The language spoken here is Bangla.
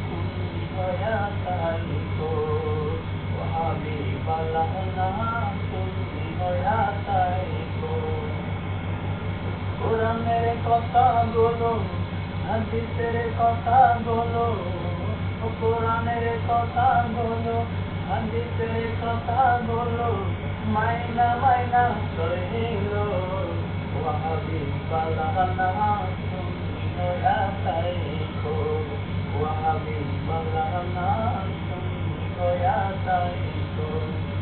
তুমি হয়া তাইকো ওয়াহাবি পালানা তুমি হয়া তাইকো কোরআনের কথা বলো হাদিসের কথা বলো কোরআনের কথা বলো হাদিসের কথা বলো মাইনা মাইনা Kaya tayo